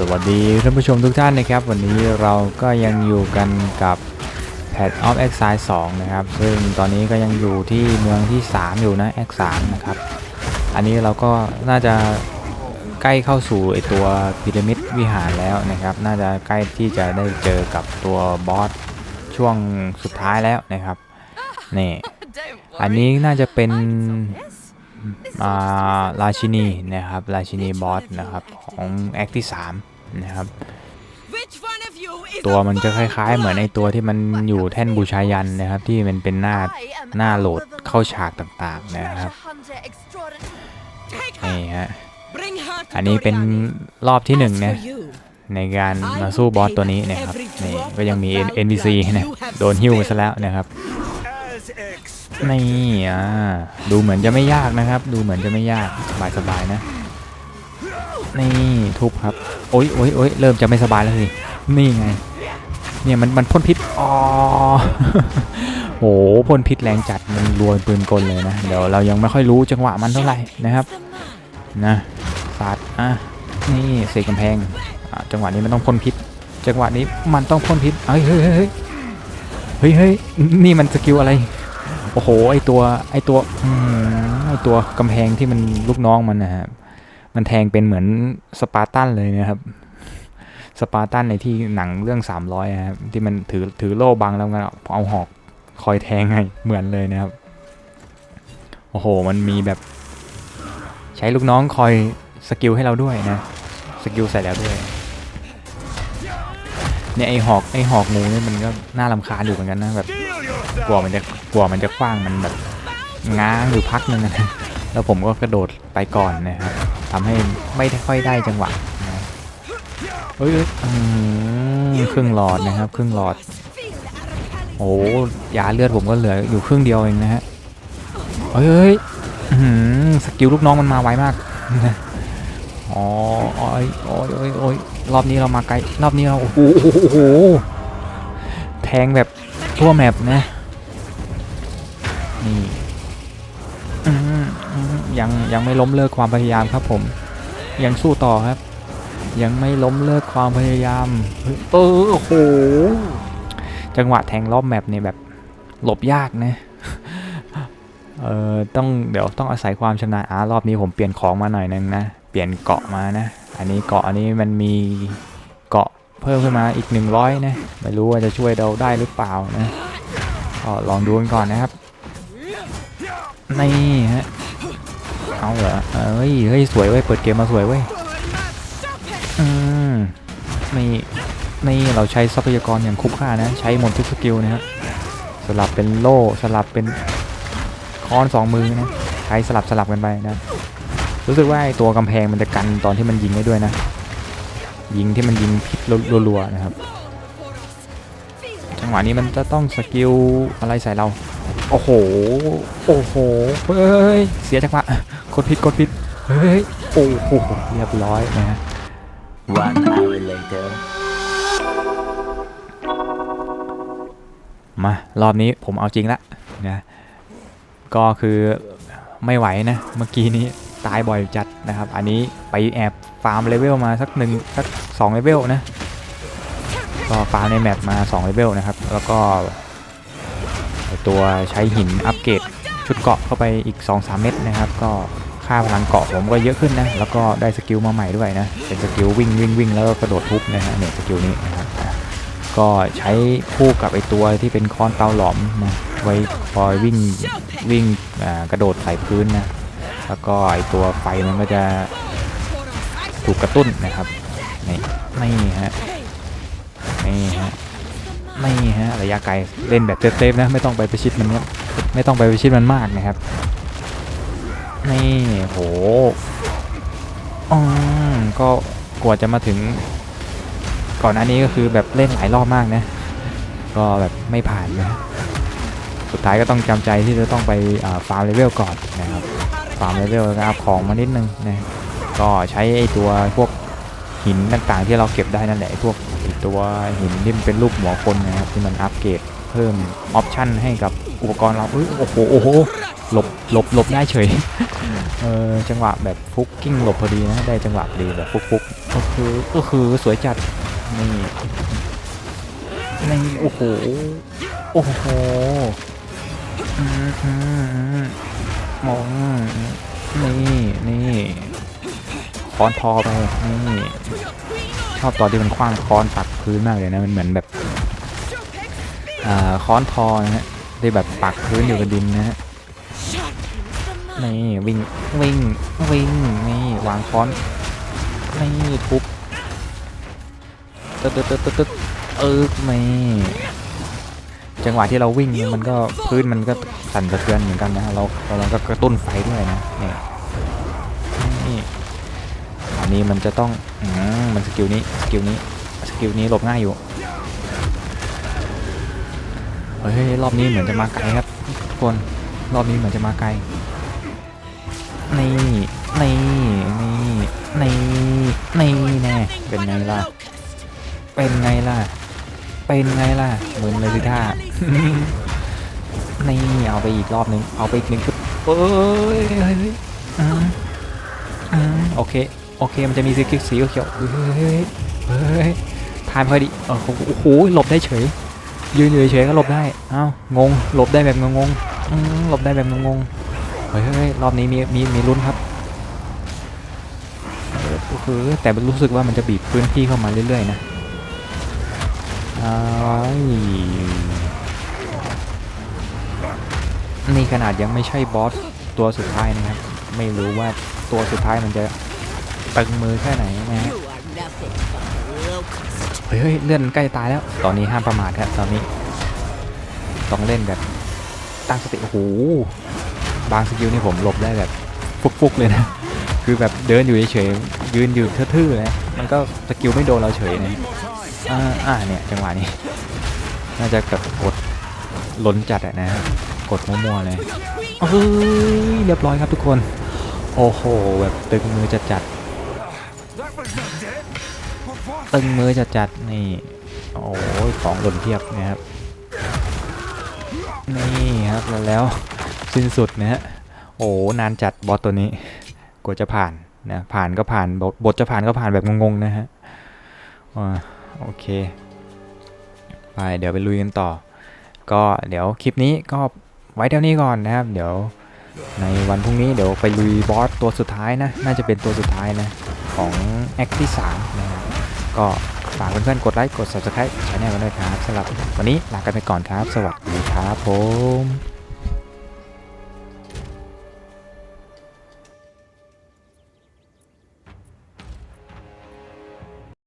สวัสดีท่านผู้ชมทุกท่านนะครับ วันนี้เราก็ยังอยู่กันกับ p a t of Exile 2 นะครับ ซึ่งตอนนี้ก็ยังอยู่ที่เมืองที่ 3 อยู่นะ X 3 นะครับ อันนี้เราก็น่าจะใกล้เข้าสู่ไอตัวพีระมิดวิหารแล้วนะครับ น่าจะใกล้ที่จะได้เจอกับตัวบอสช่วงสุดท้ายแล้วนะครับนี่อันนี้น่าจะเป็นาราชินีนะครับ ราชินีบอสนะครับ ของแอคที่ 3 นะครับ ตัวมันจะคล้าย ๆ เหมือนไอตัวที่มันอยู่แท่นบูชายันนะครับ ที่มันเป็นหน้าหน้าโหลดเข้าฉากต่างๆนะครับนี่ฮะอันนี้เป็นรอบที่หนึ่งนะในการมาสู้บอสตัวนี้นะครับนี่ก็ยังมี NPC นะโดนหิ้วไปซะแล้วนะครับนี่อ่าดูเหมือนจะไม่ยากนะครับ ดูเหมือนจะไม่ยากสบายๆนะ นี่ทุบครับ โอ๊ยโอ๊ยโอ๊ยเริ่มจะไม่สบายแล้วสินี่ไง เนี่ยมันมันพ่นพิษ อ๋อโหพ่นพิษแรงจัดมันรวนปืนกลเลยนะ เดี๋ยวเรายังไม่ค่อยรู้จังหวะมันเท่าไหร่นะครับ นะสาดอะ นี่เสกกำแพง จังหวะนี้มันต้องพ่นพิษ จังหวะนี้มันต้องพ่นพิษ เฮ้ยเฮ้ยเฮ้ยเฮ้ยเฮ้ยนี่มันสกิลอะไร โอ้โห ไอตัว ไอตัว ไอตัวกำแพงที่มันลูกน้องมันนะครับ มันแทงเป็นเหมือนสปาร์ตันเลยนะครับสปาร์ตันในที่หนังเรื่อง 300ครับที่มันถือถือโล่บังแล้วก็เอาหอกคอยแทงให้เหมือนเลยนะครับ โอ้โห มันมีแบบ ใช้ลูกน้องคอยสกิลให้เราด้วยนะสกิลใส่แล้วด้วยเนี่ยไอหอกไอหอกงูนี่มันก็น่ารำคาญอยู่เหมือนกันนะแบบกลัวมันจะกลัวมันจะคว้างมันแบบง้างอยู่พักหนึงนะแล้วผมก็กระโดดไปก่อนนะครับ ทำให้ไม่ค่อยได้จังหวะนะเฮ้ยครึ่งหลอดนะครับ ครึ่งหลอด โอ้ยาเลือดผมก็เหลืออยู่ครึ่งเดียวเองนะฮะเฮ้ยสกิลลูกน้องมันมาไวมากอ๋อโอ้ยโอ้ยโอ้ยโอ้ยรอบนี้เรามาไกล รอบนี้เรา โอ้โหโอ้โหแทงแบบทั่วแมปนะ นี่ ยังยังไม่ล้มเลิกความพยายามครับผม ยังสู้ต่อครับ ยังไม่ล้มเลิกความพยายามเฮ้ยเออโอ้โห จังหวะแทงรอบแมปเนี่ยแบบหลบยากนะ เออต้องเดี๋ยวต้องอาศัยความชำนาญอ่ารอบนี้ผมเปลี่ยนของมาหน่อยนึงนะ เปลี่ยนเกาะมานะ อันนี้เกาะอันนี้มันมีเกาะเพิ่มขึ้นมาอีก 100 นะ ไม่รู้ว่าจะช่วยเราได้หรือเปล่านะก็ลองดูกันก่อนนะครับ นี่ฮะ เอาเหรอเอ้ยเฮ้ยสวยเว้ยเปิดเกมมาสวยเว้ยอืมนี่นี่เราใช้ทรัพยากรอย่างคุ้มค่านะ ใช้หมดทุกสกิลนะครับสลับเป็นโล่สลับเป็นค้อนสองมือนะใช้สลับสลับกันไปนะรู้สึกว่าตัวกำแพงมันจะกันตอนที่มันยิงได้ด้วยนะ ยิงที่มันยิงพิษรัวๆนะครับ จังหวะนี้มันจะต้องสกิลอะไรใส่เรา โอ้โห โอ้โห เฮ้ย เสียจังหวะกดผิดกดผิด เฮ้ย โอ้โห เรียบร้อยนะฮะ One hour later. มารอบนี้ผมเอาจริงละนะก็คือไม่ไหวนะเมื่อกี้นี้ตายบ่อยจัดนะครับ อันนี้ไปแอบฟาร์มเลเวลมาสักหนึ่งสักสองเลเวลนะ ก็ฟ้าในแมปมา2เลเวลนะครับ แล้วก็ไอตัวใช้หินอัปเกรดชุดเกาะเข้าไปอีก 2-3 เม็ดนะครับ ก็ค่าพลังเกาะผมก็เยอะขึ้นนะ แล้วก็ได้สกิลมาใหม่ด้วยนะ เป็นสกิลวิ่งวิ่งวิ่งแล้วก็กระโดดทุบนะฮะเนี่ยสกิลนี้นะครับก็ใช้คู่กับไอตัวที่เป็นค้อนเตาหลอมนะไว้คอยวิ่งวิ่งอ่ากระโดดใส่พื้นนะแล้วก็ไอตัวไฟมันก็จะถูกกระตุ้นนะครับนี่นี่ฮะ นี่ฮะนี่ฮะระยะไกลเล่นแบบเซฟๆนะไม่ต้องไปประชิดมันไม่ต้องไปประชิดมันมากนะครับนี่โหอืมก็กว่าจะมาถึง ก่อนหน้านี้ก็คือแบบเล่นหลายรอบมากนะ ก็แบบไม่ผ่านนะสุดท้ายก็ต้องจำใจที่จะต้องไปฟาร์มเลเวลก่อนนะครับฟาร์มเลเวลก็อัพของมานิดนึงนะก็ใช้ไอตัวพวก หินต่างๆ ที่เราเก็บได้นั่นแหละพวกตัวหินที่มันเป็นรูปหัวคนนะครับที่มันอัปเกรดเพิ่มออปชันให้กับอุปกรณ์เราเอ้ยโอ้โหโอ้โหหลบหลบหลบได้เฉยเออจังหวะแบบฟุกกิ้งหลบพอดีนะได้จังหวะพอดีแบบฟุกฟุกก็คือก็คือสวยจัดนี่นี่โอ้โหโอ้โหอืมอืมมมองนี่นี่ ค้อนทอไปนี่ชอบตอนที่มันคว้างค้อนปักพื้นมากเลยนะมันเหมือนแบบอ่าค้อนทอนะฮะที่แบบปักพื้นอยู่กับดินนะฮะนี่วิ่งวิ่งวิ่งนี่วางค้อนนี่ทุบตึ๊ดตึ๊ดตึ๊ดตึ๊ดตึ๊ดเออนี่จังหวะที่เราวิ่งมันก็พื้นมันก็สั่นสะเทือนเหมือนกันนะเราเราก็กระตุ้นไฟด้วยนะนี่นี่อั นี้มันจะต้องอมันสกิลนี้สกิลนี้สกิลนี้หลบง่ายอยู่เฮ้ยรอบนี้เหมือนจะมาไกลครับทุกคนรอบนี้เหมือนจะมาไกลนี่นี่นี่นี่นี่แน่เป็นไงล่ะเป็นไงล่ะเป็นไงล่ะเหมือนเลยสิท่านี่เอาไปอีกรอบนึงเอาไปอีกหนึ่งชุดเอ้ยเฮ้ยเฮ้ยอืมอืมโอเค โอเคมันจะมีสีเขียวสีเขียวเฮ้ยเฮ้ยทานพอดีเออโอ้โหหลบได้เฉย ยืนอยู่เฉยก็หลบได้เอ้างงหลบได้แบบงงๆหลบได้แบบงงๆเฮ้ยรอบนี้มีมีมีลุ้นครับเออก็คือแต่รู้สึกว่ามันจะบีบพื้นที่เข้ามาเรื่อยๆนะนี่ขนาดยังไม่ใช่บอสตัวสุดท้ายนะครับ ไม่รู้ว่าตัวสุดท้ายมันจะ ตึงมือแค่ไหนนะฮะ You are nothing but a locust. เฮ้ยเฮ้ยเลื่อนใกล้ตายแล้ว ตอนนี้ห้ามประมาทครับตอนนี้ ต้องเล่นแบบตั้งสติ โอ้โห บางสกิลนี่ผมหลบได้แบบฟุกๆเลยนะ คือแบบเดินอยู่เฉยๆ ยืนอยู่ทื่อๆนะ มันก็สกิลไม่โดนเราเฉยนะอ่าอ่าเนี่ยจังหวะนี้ น่าจะกับกดล้นจัดอะนะฮะกดมั่วๆเลยเฮ้ยเรียบร้อยครับทุกคน โอ้โห แบบตึงมือจัดจัดๆ ตึงมือจัดจัดๆนี่ โอ้ยของหล่นเทียบนะครับ นี่ครับแล้วแล้วสิ้นสุดนะฮะ โอ้นานจัดบอสตัวนี้กว่าจะผ่านนะผ่านก็ผ่านบทบทจะผ่านก็ผ่านแบบงงๆนะฮะโอเค ไปเดี๋ยวไปลุยกันต่อ ก็เดี๋ยวคลิปนี้ก็ไว้เท่านี้ก่อนนะครับ เดี๋ยวในวันพรุ่งนี้เดี๋ยวไปลุยบอสตัวสุดท้ายนะ น่าจะเป็นตัวสุดท้ายนะ ของแอคที่3นะครับ ก็ฝากเพื่อนๆกดไลค์กด subscribe ช่องกันด้วยครับสำหรับวันนี้ลากันไปก่อนครับ สวัสดีครับผม